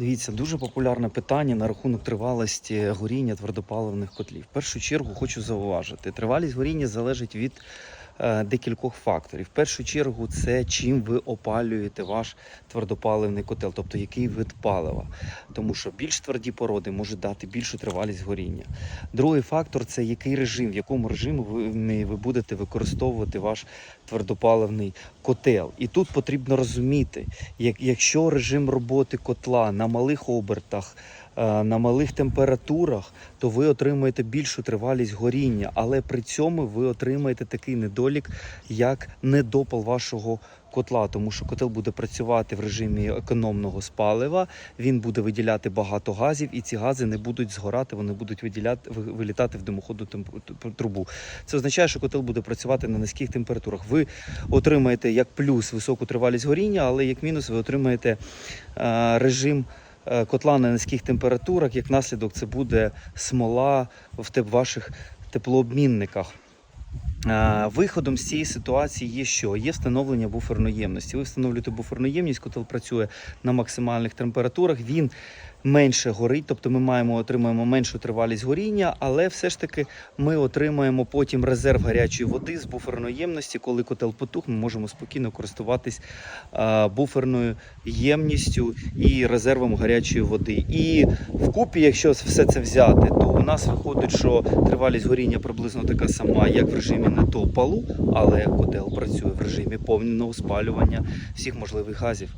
Дивіться, дуже популярне питання на рахунок тривалості горіння твердопаливних котлів. В першу чергу хочу зауважити, тривалість горіння залежить від декількох факторів. В першу чергу, це чим ви опалюєте ваш твердопаливний котел, тобто який вид палива. Тому що більш тверді породи можуть дати більшу тривалість горіння. Другий фактор це який режим, в якому режимі ви, ви будете використовувати ваш твердопаливний котел. І тут потрібно розуміти, як, якщо режим роботи котла на малих обертах, е, на малих температурах, то ви отримаєте більшу тривалість горіння, але при цьому ви отримаєте такий недолік, як недопал вашого котла, тому що котел буде працювати в режимі економного спалива, він буде виділяти багато газів, і ці гази не будуть згорати, вони будуть виділяти вилітати в димоходну трубу. Це означає, що котел буде працювати на низьких температурах. Ви отримаєте як плюс високу тривалість горіння, але як мінус ви отримаєте е, режим е, котла на низьких температурах. Як наслідок, це буде смола в ваших теплообмінниках. Е, Виходом з цієї ситуації є що? Є встановлення буферної ємності. Ви встановлюєте буферну ємність, котел працює на максимальних температурах. Він менше горить, тобто ми маємо отримаємо меншу тривалість горіння, але все ж таки ми отримаємо потім резерв гарячої води з буферної ємності. Коли котел потух, ми можемо спокійно користуватись буферною ємністю і резервом гарячої води. І вкупі, якщо все це взяти, то у нас виходить, що тривалість горіння приблизно така сама, як в режимі недопалу, але котел працює в режимі повного спалювання всіх можливих газів.